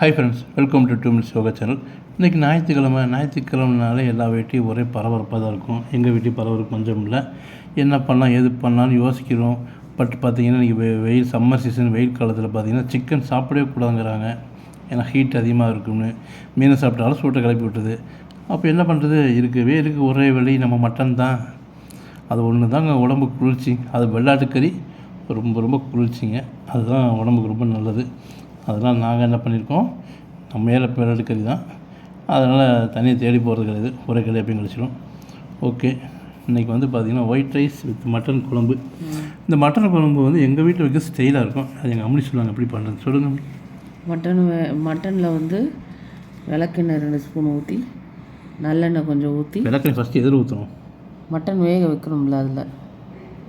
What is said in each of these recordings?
Hi friends welcome to two minutes yoga channel இன்றைக்கி ஞாயிற்றுக்கிழமை ஞாயிற்றுக்கிழமைனாலே எல்லா வீட்டையும் ஒரே பரபரப்பாக தான் இருக்கும். எங்கள் வீட்டையும் பரபரப்பு கொஞ்சம் இல்லை. என்ன பண்ணலாம் எது பண்ணலாம்னு யோசிக்கிறோம். பட் பார்த்திங்கன்னா இன்றைக்கி வெ வெயில் சம்மர் சீசன் வெயில் காலத்தில் பார்த்திங்கன்னா சிக்கன் சாப்பிடவே கூடாதுங்கிறாங்க. ஏன்னா ஹீட் அதிகமாக இருக்கும்னு. மீனை சாப்பிட்டாலும் சூட்டை கிளப்பி விட்டுது அப்போ என்ன பண்ணுறது இருக்கவே இருக்குது ஒரே வழி நம்ம மட்டன் தான். அது ஒன்று தாங்க உடம்பு குளிர்ச்சி. அது வெள்ளாட்டுக்கறி ரொம்ப ரொம்ப குளிர்ச்சிங்க. அதுதான் உடம்புக்கு ரொம்ப நல்லது. அதனால் நாங்கள் என்ன பண்ணியிருக்கோம் நம்ம ஏழை வெள்ளாட்டுக்கறி தான். அதனால் தனியாக தேடி போகிறது கிடையாது. ஒரே கடை எப்பயும் கழிச்சிடும் ஓகே. இன்றைக்கி வந்து பார்த்திங்கன்னா ஒயிட் ரைஸ் வித் மட்டன் குழம்பு. இந்த மட்டன் குழம்பு வந்து எங்கள் வீட்டில் வைக்க ஸ்டைலாக இருக்கும். அது எங்கள் அம்மனி சொல்லுவாங்க எப்படி பண்ணுறது. சொல்லுங்கள். மட்டன் மட்டனில் வந்து விளக்கெண்ணெய் ரெண்டு ஸ்பூன் ஊற்றி நல்லெண்ணெய் கொஞ்சம் ஊற்றி விளக்கணை ஃபஸ்ட்டு எதில் ஊற்றணும் மட்டன் வேக வைக்கணும்ல அதில்.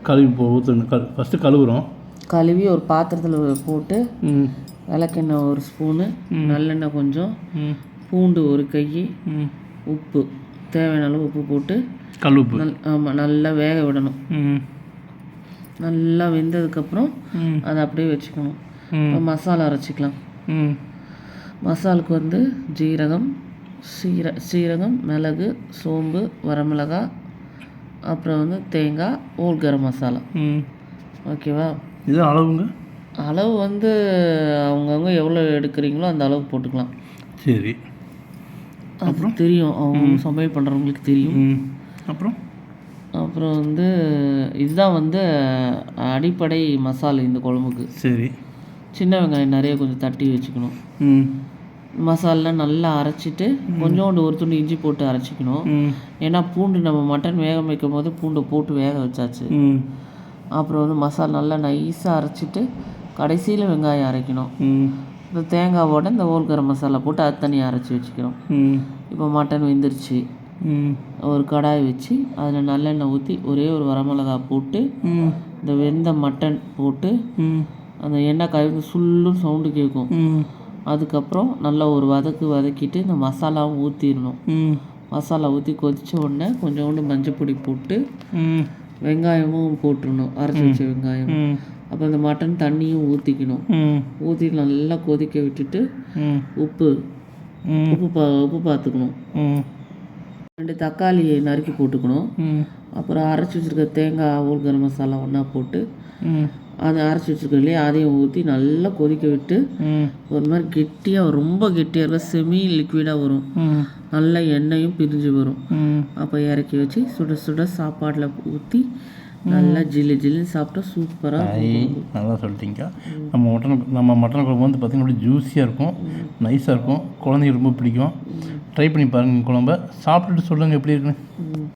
கழுவி போ ஊற்றணும் கல் ஃபஸ்ட்டு கழுவுறோம். கழுவி ஒரு பாத்திரத்தில் போட்டு விளக்கெண்ணெய் ஒரு ஸ்பூனு நல்லெண்ணெய் கொஞ்சம் பூண்டு ஒரு கை உப்பு. தேவையான அளவு உப்பு போட்டு கல் உப்பு நல் ஆமாம் நல்லா வேக விடணும். ம். நல்லா வெந்ததுக்கப்புறம் அதை அப்படியே வச்சுக்கணும். மசாலா அரைச்சிக்கலாம். ம். மசாலுக்கு வந்து ஜீரகம் சீர சீரகம் மிளகு சோம்பு வரமிளகாய் அப்புறம் வந்து தேங்காய் ஓல் கரம் மசாலா. ம். ஓகேவா? இது அளவுங்க? அளவு வந்து அவங்கவுங்க எவ்வளோ எடுக்கிறீங்களோ அந்த அளவு போட்டுக்கலாம். சரி. அது தெரியும். அவங்க சமையல் பண்ணுறவங்களுக்கு தெரியும். ம். அப்புறம்? அப்புறம் வந்து இதுதான் வந்து அடிப்படை மசாலா இந்த குழம்புக்கு. சரி. சின்ன வெங்காயம் நிறைய கொஞ்சம் தட்டி வச்சுக்கணும். ம். மசாலா நல்லா அரைச்சிட்டு கொஞ்சோண்டு ஒரு துண்டு இஞ்சி போட்டு அரைச்சிக்கணும். ஏன்னா பூண்டு நம்ம மட்டன் வேக வைக்கும் போது பூண்டை போட்டு வேக வச்சாச்சு. அப்புறம் வந்து மசாலா நல்லா நைஸாக அரைச்சிட்டு கடைசியில் வெங்காயம் அரைக்கணும். இந்த தேங்காவோட இந்த ஓல் கரம் மசாலா போட்டு அது தனியாக அரைச்சி வச்சுக்கிறோம் இப்போ மட்டன் வெந்துருச்சு. ஒரு கடாய் வச்சு அதில் நல்லெண்ணெய் ஊற்றி ஒரே ஒரு வரமிளகா போட்டு இந்த வெந்த மட்டன் போட்டு அந்த எண்ணெய் கவிழ்ந்து சுள்ளுன்னு சவுண்டு கேட்கும் அதுக்கப்புறம் நல்லா ஒரு வதக்கு வதக்கிட்டு இந்த மசாலாவும் ஊற்றிடணும் மசாலா ஊற்றி கொதிச்ச உடனே கொஞ்சோண்டு மஞ்சள் பொடி போட்டு வெங்காயமும் போட்டுடணும் அரைச்சி வச்ச வெங்காயம். அப்புறம் இந்த மட்டன் தண்ணியும் ஊற்றிக்கணும் ஊற்றி நல்லா கொதிக்க விட்டுட்டு உப்பு. உப்பு பா உப்பு பார்த்துக்கணும் ரெண்டு தக்காளி நறுக்கி போட்டுக்கணும். அப்புறம் அரைச்சி வச்சுருக்க தேங்காய் ஊர் கரம் மசாலா ஒன்றா போட்டு அதை அரைச்சி வச்சுருக்க இல்லையா அதையும் ஊற்றி நல்லா கொதிக்க விட்டு ஒரு மாதிரி கெட்டியாக ரொம்ப கெட்டியாக இருக்க செமி லிக்விடாக வரும். நல்லா எண்ணெயும் பிரிஞ்சு வரும். அப்போ இறக்கி வச்சு சுட சுட சாப்பாடில் ஊற்றி நல்லா ஜில்லு ஜில்லுன்னு சாப்பிட்டா சூப்பராக நல்லா சொல்லிட்டீங்க. நம்ம மட்டன் நம்ம மட்டன் குழம்பு வந்து பார்த்திங்கன்னா ஜூஸியாக இருக்கும். நைஸாக இருக்கும். குழந்தைங்க ரொம்ப பிடிக்கும். ட்ரை பண்ணி பாருங்கள் குழம்ப. சாப்பிட்டுட்டு சொல்லுங்கள் எப்படி இருக்குன்னு.